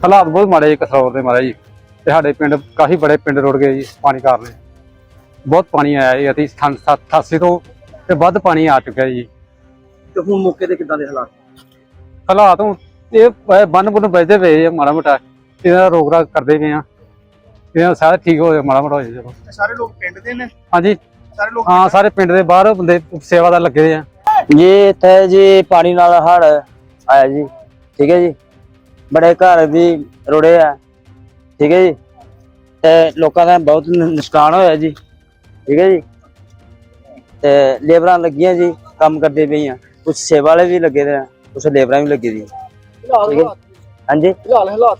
ਹਾਲਾਤ ਬਹੁਤ ਮਾੜੇ ਜੀ ਕਸਰੌਰ ਦੇ ਮਾਰੇ ਜੀ। ਤੇ ਸਾਡੇ ਪਿੰਡ ਕਾਫੀ ਬੜੇ ਪਿੰਡ ਰੁੜ ਗਏ ਜੀ ਪਾਣੀ ਕਾਰਨ। ਬਹੁਤ ਪਾਣੀ ਆਇਆ ਜੀ ਅਤੀ 88 ਤੋਂ ਤੇ ਵੱਧ ਪਾਣੀ ਆ ਚੁੱਕਿਆ ਜੀ। ਤੇ ਹੁਣ ਮੌਕੇ ਤੇ ਕਿੱਦਾਂ ਦੇ ਹਾਲਾਤ? ਹਾਲਾਤ ਹੁਣ ਇਹ ਬੰਨ ਬੰਨ ਵੱਜਦੇ ਪਏ ਆ ਮਾੜਾ ਮੋਟਾ। ਇਹਦਾ ਰੋਕ ਰਾਕ ਕਰਦੇ ਪਏ ਆ। ਇਹ ਸਾਰਾ ਠੀਕ ਹੋ ਜਾਏ ਮਾੜਾ ਮੋਟਾ ਹੋ ਜਾਏ ਚਲੋ। ਸਾਰੇ ਲੋਕ ਪਿੰਡ ਦੇ ਨੇ? ਹਾਂਜੀ। ਸਾਰੇ ਲੋਕ ਹਾਂ ਸਾਰੇ ਪਿੰਡ ਦੇ ਬਾਹਰ ਬੰਦੇ ਸੇਵਾ ਦਾ ਲੱਗੇ ਆ। ਜੀ ਇੱਥੇ ਜੀ ਪਾਣੀ ਨਾਲ ਹੜ ਆਇਆ ਜੀ। ਠੀਕ ਹੈ ਜੀ। ਬੜੇ ਘਰ ਵੀ ਰੁੜੇ ਆ। ਠੀਕ ਹੈ ਜੀ? ਤੇ ਲੋਕਾਂ ਦਾ ਬਹੁਤ ਨੁਕਸਾਨ ਹੋਇਆ ਜੀ। ਠੀਕ ਹੈ ਜੀ? ਤੇ ਲੇਬਰਾਂ ਲੱਗੀਆਂ ਜੀ ਕੰਮ ਕਰਦੇ ਪਈਆਂ। ਕੁਝ ਸੇਵਾ ਵਾਲੇ ਵੀ ਲੱਗੇ ਦੇ ਕੁਝ ਲੇਬਰਾਂ ਵੀ ਲੱਗੀ ਦੀਆਂ। ਠੀਕ ਹੈ ਹਾਂਜੀ? ਹਾਲਾਤ।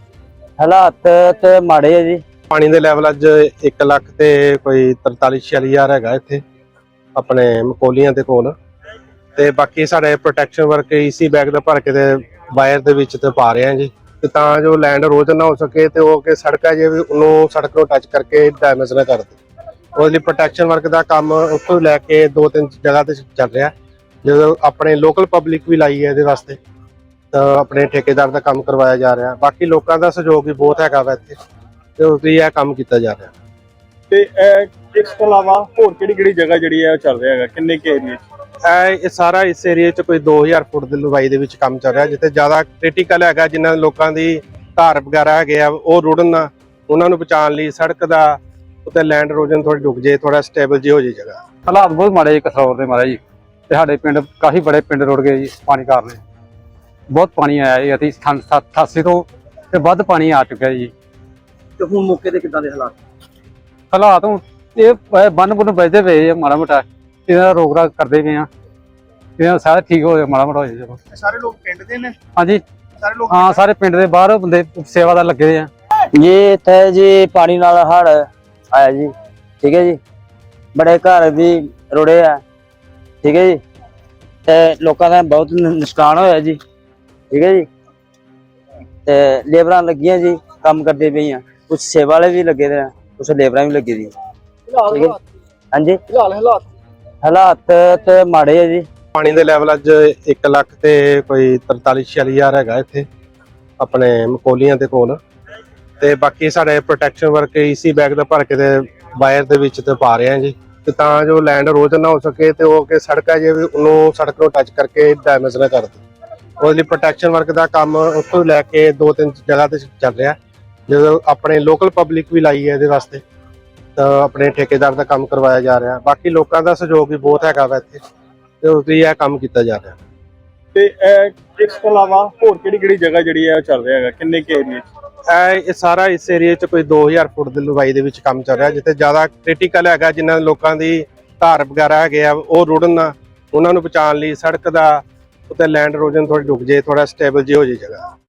ਹਾਲਾਤ ਤੇ ਮਾੜੇ ਆ ਜੀ। ਪਾਣੀ ਦੇ ਲੈਵਲ ਅੱਜ 1 ਲੱਖ ਤੇ ਕੋਈ 43 46 ਹਜ਼ਾਰ ਹੈਗਾ ਇੱਥੇ ਆਪਣੇ ਮਕੋਲੀਆਂ ਦੇ ਕੋਲ। ਤੇ ਬਾਕੀ ਸਾਡੇ ਪ੍ਰੋਟੈਕਸ਼ਨ ਵਰਕ ਈਸੀ ਬੈਗ ਦਾ ਭਰ ਕੇ ਤੇ ਵਾਇਰ ਦੇ ਵਿੱਚ ਤੇ ਪਾ ਰਹੇ ਹਾਂ ਜੀ। ਤੇ ਤਾਂ ਜੋ ਲੈਂਡ ਰੋਜ਼ ਨਾ ਹੋ ਸਕੇ ਤੇ ਉਹ ਕਿ ਸੜਕਾਂ ਜੇ ਵੀ ਉਹਨੂੰ ਸੜਕ ਨੂੰ ਟੱਚ ਕਰਕੇ ਡੈਮੇਜ ਨਾ ਕਰ ਦੇ ਉਹਦੇ ਲਈ ਪ੍ਰੋਟੈਕਸ਼ਨ ਵਰਕ ਦਾ ਕੰਮ ਉੱਥੋਂ ਲੈ ਕੇ ਦੋ ਤਿੰਨ ਜਗ੍ਹਾ ਤੇ ਚੱਲ ਰਿਹਾ। ਜਦੋਂ ਆਪਣੇ ਲੋਕਲ ਪਬਲਿਕ ਵੀ ਲਾਈ ਹੈ ਇਹਦੇ ਵਾਸਤੇ, ਤਾਂ ਆਪਣੇ ਠੇਕੇਦਾਰ ਦਾ ਕੰਮ ਕਰਵਾਇਆ ਜਾ ਰਿਹਾ। ਬਾਕੀ ਲੋਕਾਂ ਦਾ ਸਹਿਯੋਗ ਵੀ ਬਹੁਤ ਹੈਗਾ ਵਾ ਇੱਥੇ, ਤੇ ਉਸ ਲਈ ਇਹ ਕੰਮ ਕੀਤਾ ਜਾ ਰਿਹਾ। ਤੇ ਇਹ ਇਸ ਤੋਂ ਇਲਾਵਾ ਹੋਰ ਕਿਹੜੀ ਕਿਹੜੀ ਜਗ੍ਹਾ ਜਿਹੜੀ ਹੈ ਉਹ ਚੱਲ ਰਿਹਾ ਹੈਗਾ? ਕਿੰਨੇ ਕੇ ਏਰੀਏ 'ਚ? ਇਹ ਸਾਰਾ ਇਸ ਏਰੀਆ 'ਚ ਕੋਈ 2000 ਫੁੱਟ ਦੀ ਲੰਬਾਈ ਦੇ ਵਿੱਚ ਕੰਮ ਚੱਲ ਰਿਹਾ ਜਿੱਥੇ ਜ਼ਿਆਦਾ ਕ੍ਰਿਟੀਕਲ ਹੈਗਾ ਜਿਨ੍ਹਾਂ ਲੋਕਾਂ ਦੀ ਘਰ ਵਗੈਰਾ ਹੈਗੇ ਆ ਉਹ ਰੁੜਨ ਨਾ ਉਹਨਾਂ ਨੂੰ ਬਚਾਉਣ ਲਈ ਸੜਕ ਦਾ ਉੱਤੇ ਲੈਂਡ ਰੋਜਨ ਥੋੜੀ ਰੁਕ ਜੇ ਥੋੜਾ ਸਟੇਬਲ ਜੀ ਹੋ ਜੇ ਜਗ੍ਹਾ। ਹਾਲਾਤ ਬਹੁਤ ਮਾੜੇ ਜੀ ਕਸਰੌਰ ਦੇ ਮਾਰੇ ਜੀ। ਤੇ ਸਾਡੇ ਪਿੰਡ ਕਾਫੀ ਬੜੇ ਪਿੰਡ ਰੁੜ ਗਏ ਜੀ ਪਾਣੀ ਕਾਰਨ। ਬਹੁਤ ਪਾਣੀ ਆਇਆ ਜੀ ਅਤੀ 88 ਤੋਂ ਤੇ ਵੱਧ ਪਾਣੀ ਆ ਚੁੱਕਿਆ ਜੀ। ਤੇ ਹੁਣ ਮੌਕੇ ਤੇ ਕਿੱਦਾਂ ਦੇ ਹਾਲਾਤ? ਹਾਲਾਤ ਹੁਣ ਇਹ ਬੰਨ ਬੰਨ ਵੱਜਦੇ ਪਏ ਆ ਮਾੜਾ ਮੋਟਾ। ਇਹਦਾ ਰੋਕ ਰਾਕ ਕਰਦੇ ਪਏ ਆ। ਇਹਦਾ ਸਾਰਾ ਠੀਕ ਹੋ ਜਾਏ ਮਾੜਾ ਮੋਟਾ ਹੋ ਜਾਏ ਚਲੋ। ਸਾਰੇ ਲੋਕ ਪਿੰਡ ਦੇ ਨੇ? ਹਾਂਜੀ। ਸਾਰੇ ਲੋਕ ਹਾਂ ਸਾਰੇ ਪਿੰਡ ਦੇ ਬਾਹਰ ਬੰਦੇ ਸੇਵਾ ਦਾ ਲੱਗੇ ਆ। ਜੀ ਇੱਥੇ ਜੀ ਪਾਣੀ ਨਾਲ ਹੜ ਆਇਆ ਜੀ ਠੀਕ ਹੈ ਜੀ। ਬੜੇ ਘਰ ਵੀ ਰੁੜੇ ਆ ਠੀਕ ਹੈ ਜੀ। ਤੇ ਲੋਕਾਂ ਦਾ ਬਹੁਤ ਨ- ਨੁਕਸਾਨ ਹੋਇਆ ਜੀ ਠੀਕ ਹੈ ਜੀ। ਤੇ ਲੇਬਰਾਂ ਲੱਗੀਆਂ ਜੀ ਕੰਮ ਕਰਦੇ ਪਈਆਂ। ਕੁਝ ਸੇਵਾ ਵਾਲੇ ਵੀ ਲੱਗੇ ਦੇ ਕੁਝ ਲੇਬਰਾਂ ਵੀ ਲੱਗੀ ਠੀਕ ਹੈ। ਹਾਂਜੀ। ਹਾਲਾਤ। ਹਾਲਾਤ ਤੇ ਮਾੜੇ ਆ ਜੀ। ਪਾਣੀ ਦੇ ਲੈਵਲ ਅੱਜ 1 ਲੱਖ ਤੇ ਕੋਈ 43 46 ਹਜ਼ਾਰ ਹੈਗਾ ਇੱਥੇ, ਆਪਣੇ ਮਕੋਲੀਆਂ ਦੇ ਕੋਲ। ਤੇ ਬਾਕੀ ਸਾਡੇ ਪ੍ਰੋਟੈਕਸ਼ਨ ਵਰਕ ਈਸੀ ਬੈਗ ਦਾ ਭਰ ਕੇ ਤੇ ਵਾਇਰ ਦੇ ਵਿੱਚ ਤੇ ਪਾ ਰਹੇ ਹਾਂ ਜੀ। ਤੇ ਤਾਂ ਜੋ ਲੈਂਡ ਰੋਜ਼ ਨਾ ਹੋ ਸਕੇ ਤੇ ਉਹ ਕਿ ਸੜਕ ਹੈ ਜੇ ਵੀ ਉਹਨੂੰ ਸੜਕ ਨੂੰ ਟੱਚ ਕਰਕੇ ਡੈਮੇਜ ਨਾ ਕਰ ਦੇ। ਉਹਦੇ ਲਈ ਪ੍ਰੋਟੈਕਸ਼ਨ ਵਰਕ ਦਾ ਕੰਮ ਉੱਥੋਂ ਲੈ ਕੇ ਦੋ ਤਿੰਨ ਜਗ੍ਹਾ ਤੇ ਚੱਲ ਰਿਹਾ। ਜਦੋਂ ਆਪਣੇ ਲੋਕਲ ਪਬਲਿਕ ਵੀ ਲਾਈ ਹੈ ਇਹਦੇ ਵਾਸਤੇ। ਆਪਣੇ ਠੇਕੇਦਾਰ ਦਾ ਕੰਮ ਕਰਵਾਇਆ ਜਾ ਰਿਹਾ। ਬਾਕੀ ਲੋਕਾਂ ਦਾ ਸਹਿਯੋਗ ਵੀ ਬਹੁਤ ਹੈਗਾ ਵਾ ਇੱਥੇ ਤੇ ਉਸ ਲਈ ਇਹ ਕੰਮ ਕੀਤਾ ਜਾ ਰਿਹਾ। ਤੇ ਇਹ ਇਸ ਤੋਂ ਇਲਾਵਾ ਹੋਰ ਕਿਹੜੀ ਕਿਹੜੀ ਜਗ੍ਹਾ ਜਿਹੜੀ ਹੈ ਉਹ ਚੱਲ ਰਿਹਾ ਹੈਗਾ? ਕਿੰਨੇ ਕੇ ਏਰੀਏ 'ਚ? ਇਹ ਇਹ ਸਾਰਾ ਇਸ ਏਰੀਆ 'ਚ ਕੋਈ 2000 ਫੁੱਟ ਦੀ ਲੰਬਾਈ ਦੇ ਵਿੱਚ ਕੰਮ ਚੱਲ ਰਿਹਾ ਜਿੱਥੇ ਜ਼ਿਆਦਾ ਕ੍ਰਿਟੀਕਲ ਹੈਗਾ ਜਿਨ੍ਹਾਂ ਲੋਕਾਂ ਦੀ ਘਰ ਵਗੈਰਾ ਹੈਗੇ ਆ ਉਹ ਰੁੜਨ ਨਾ ਉਹਨਾਂ ਨੂੰ ਬਚਾਉਣ ਲਈ ਸੜਕ ਦਾ ਉੱਤੇ ਲੈਂਡ ਰੋਜਨ ਥੋੜੀ ਰੁਕ ਜੇ ਥੋੜਾ ਸਟੇਬਲ ਜੀ ਹੋ ਜੇ ਜਗ੍ਹਾ।